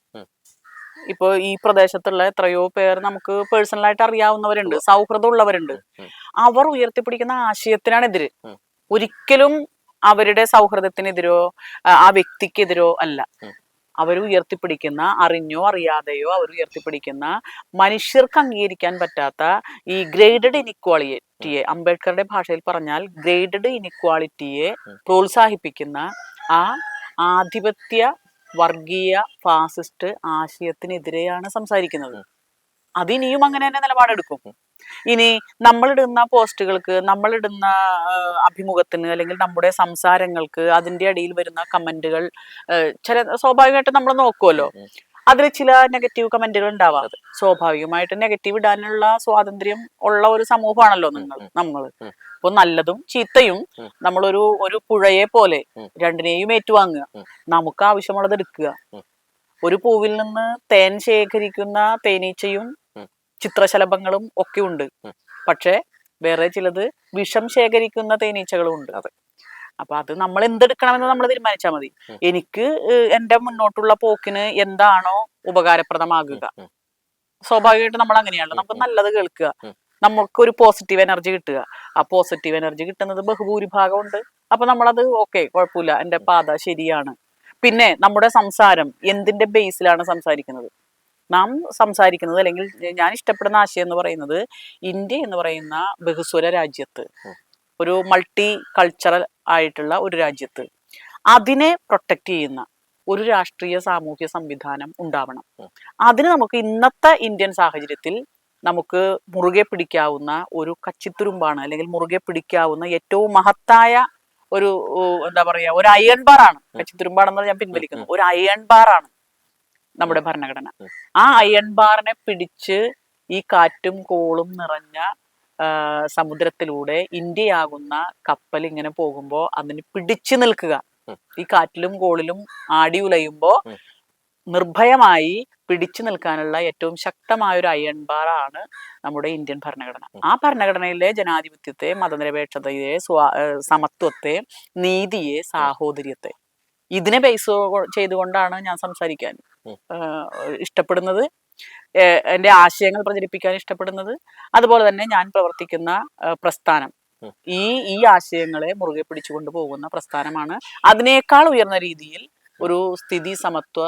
ഇപ്പൊ ഇപ്പോ ഈ പ്രദേശത്തുള്ള എത്രയോ പേർ നമുക്ക് പേഴ്സണലായിട്ട് അറിയാവുന്നവരുണ്ട് സൗഹൃദമുള്ളവരുണ്ട്. അവർ ഉയർത്തിപ്പിടിക്കുന്ന ആശയത്തിനാണ് എതിര് ഒരിക്കലും അവരുടെ സൗഹൃദത്തിനെതിരോ ആ, വ്യക്തിക്കെതിരോ അല്ല. അവർ ഉയർത്തിപ്പിടിക്കുന്ന അറിഞ്ഞോ അറിയാതെയോ അവർ ഉയർത്തിപ്പിടിക്കുന്ന മനുഷ്യർക്ക് അംഗീകരിക്കാൻ പറ്റാത്ത ഈ ഗ്രേഡഡ് ഇനിക്വാളിറ്റിയെ അംബേദ്കറുടെ ഭാഷയിൽ പറഞ്ഞാൽ ഗ്രേഡഡ് ഇനിക്വാളിറ്റിയെ പ്രോത്സാഹിപ്പിക്കുന്ന ആ ആധിപത്യ വർഗീയ ഫാസിസ്റ്റ് ആശയത്തിനെതിരെയാണ് സംസാരിക്കുന്നത് അതിനിയും അങ്ങനെ തന്നെ നിലപാടെടുക്കും. ഇനി നമ്മളിടുന്ന പോസ്റ്റുകൾക്ക് നമ്മളിടുന്ന അഭിമുഖത്തിന് അല്ലെങ്കിൽ നമ്മുടെ സംസാരങ്ങൾക്ക് അതിന്റെ അടിയിൽ വരുന്ന കമന്റുകൾ ചില സ്വാഭാവികമായിട്ട് നമ്മൾ നോക്കുമല്ലോ. അതിൽ ചില നെഗറ്റീവ് കമന്റുകൾ ഉണ്ടാവാം. സ്വാഭാവികമായിട്ട് നെഗറ്റീവ് ഇടാനുള്ള സ്വാതന്ത്ര്യം ഉള്ള ഒരു സമൂഹമാണല്ലോ നിങ്ങൾ നമ്മൾ. നമ്മൾ. അപ്പൊ നല്ലതും ചീത്തയും. നമ്മളൊരു ഒരു പുഴയെ പോലെ രണ്ടിനെയും ഏറ്റുവാങ്ങുക. നമുക്ക് ആവശ്യമുള്ളത് എടുക്കുക. ഒരു പൂവിൽ നിന്ന് തേൻ ശേഖരിക്കുന്ന തേനീച്ചയും ചിത്രശലഭങ്ങളും ഒക്കെ ഉണ്ട്. പക്ഷെ പക്ഷേ വേറെ ചിലത് വിഷം ശേഖരിക്കുന്ന തേനീച്ചകളും ഉണ്ട്. അതെ. അപ്പൊ അത് നമ്മൾ എന്തെടുക്കണമെന്ന് നമ്മൾ തീരുമാനിച്ചാൽ മതി എനിക്ക് എന്റെ മുന്നോട്ടുള്ള പോക്കിന് എന്താണോ ഉപകാരപ്രദമാകുക. സ്വാഭാവികമായിട്ട് നമ്മൾ അങ്ങനെയാണല്ലോ. നമുക്ക് നല്ലത് കേൾക്കുക. നമുക്ക് ഒരു പോസിറ്റീവ് എനർജി കിട്ടുക. ആ പോസിറ്റീവ് എനർജി കിട്ടുന്നത് ബഹുഭൂരിഭാഗം ഉണ്ട് അപ്പൊ നമ്മളത് ഓക്കെ കുഴപ്പമില്ല. എന്റെ പാത ശരിയാണ്. പിന്നെ നമ്മുടെ സംസാരം എന്തിന്റെ ബേസിലാണ് സംസാരിക്കുന്നത്? നാം സംസാരിക്കുന്നത് അല്ലെങ്കിൽ ഞാൻ ഇഷ്ടപ്പെടുന്ന ആശയം എന്ന് പറയുന്നത് ഇന്ത്യ എന്ന് പറയുന്ന ബഹുസ്വര രാജ്യത്ത്. ഒരു മൾട്ടി കൾച്ചറൽ ആയിട്ടുള്ള ഒരു രാജ്യത്ത് അതിനെ പ്രൊട്ടക്ട് ചെയ്യുന്ന ഒരു രാഷ്ട്രീയ സാമൂഹ്യ സംവിധാനം ഉണ്ടാവണം. അതിന് നമുക്ക് ഇന്നത്തെ ഇന്ത്യൻ സാഹചര്യത്തിൽ നമുക്ക് മുറുകെ പിടിക്കാവുന്ന ഒരു കച്ചിത്തുരുമ്പാണ് അല്ലെങ്കിൽ മുറുകെ പിടിക്കാവുന്ന ഏറ്റവും മഹത്തായ ഒരു എന്താ പറയാ ഒരു അയൺ ബാറാണ് കച്ചിത്തുരുമ്പാണെന്ന് ഞാൻ പിൻവലിക്കുന്നു. ഒരു അയൺ ബാറാണ് നമ്മുടെ ഭരണഘടന. ആ അയൺ ബാറിനെ പിടിച്ച് ഈ കാറ്റും കോളും നിറഞ്ഞ സമുദ്രത്തിലൂടെ ഇന്ത്യയാകുന്ന കപ്പൽ ഇങ്ങനെ പോകുമ്പോൾ അതിന് പിടിച്ചു നിൽക്കുക. ഈ കാറ്റിലും കോളിലും ആടി ഉലയുമ്പോ നിർഭയമായി പിടിച്ചു നിൽക്കാനുള്ള ഏറ്റവും ശക്തമായ ഒരു അയൺ ബാറാണ് നമ്മുടെ ഇന്ത്യൻ ഭരണഘടന. ആ ഭരണഘടനയിലെ ജനാധിപത്യത്തെ മതനിരപേക്ഷതയെ സ്വാ സമത്വത്തെ നീതിയെ സാഹോദര്യത്തെ ഇതിനെ ബേസ് ചെയ്തുകൊണ്ടാണ് ഞാൻ സംസാരിക്കാൻ. ഇഷ്ടപ്പെടുന്നത്. എന്റെ ആശയങ്ങൾ പ്രചരിപ്പിക്കാൻ ഇഷ്ടപ്പെടുന്നത് അതുപോലെ തന്നെ ഞാൻ പ്രവർത്തിക്കുന്ന പ്രസ്ഥാനം. ഈ ഈ ആശയങ്ങളെ മുറുകെ പിടിച്ചുകൊണ്ട് പോകുന്ന പ്രസ്ഥാനമാണ്. അതിനേക്കാൾ ഉയർന്ന രീതിയിൽ ഒരു സ്ഥിതി സമത്വ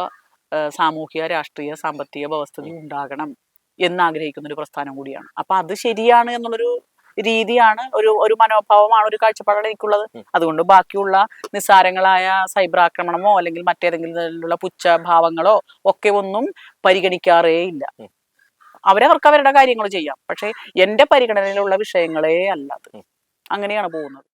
സാമൂഹിക രാഷ്ട്രീയ സാമ്പത്തിക വ്യവസ്ഥിതി ഉണ്ടാകണം എന്നാഗ്രഹിക്കുന്ന ഒരു പ്രസ്ഥാനം കൂടിയാണ്. അപ്പൊ അത് ശരിയാണ് എന്നുള്ളൊരു രീതിയാണ് ഒരു ഒരു മനോഭാവമാണ് ഒരു കാഴ്ചപ്പാടാണ് എനിക്കുള്ളത്. അതുകൊണ്ട് ബാക്കിയുള്ള നിസ്സാരങ്ങളായ സൈബർ ആക്രമണമോ അല്ലെങ്കിൽ മറ്റേതെങ്കിലും തരത്തിലുള്ള പുച്ഛഭാവങ്ങളോ ഒക്കെ ഒന്നും പരിഗണിക്കാറേ ഇല്ല. അവരവർക്ക് അവരുടെ കാര്യങ്ങൾ ചെയ്യാം. പക്ഷെ എന്റെ പരിഗണനയിലുള്ള വിഷയങ്ങളേ അല്ല അത്. അങ്ങനെയാണ് പോകുന്നത്.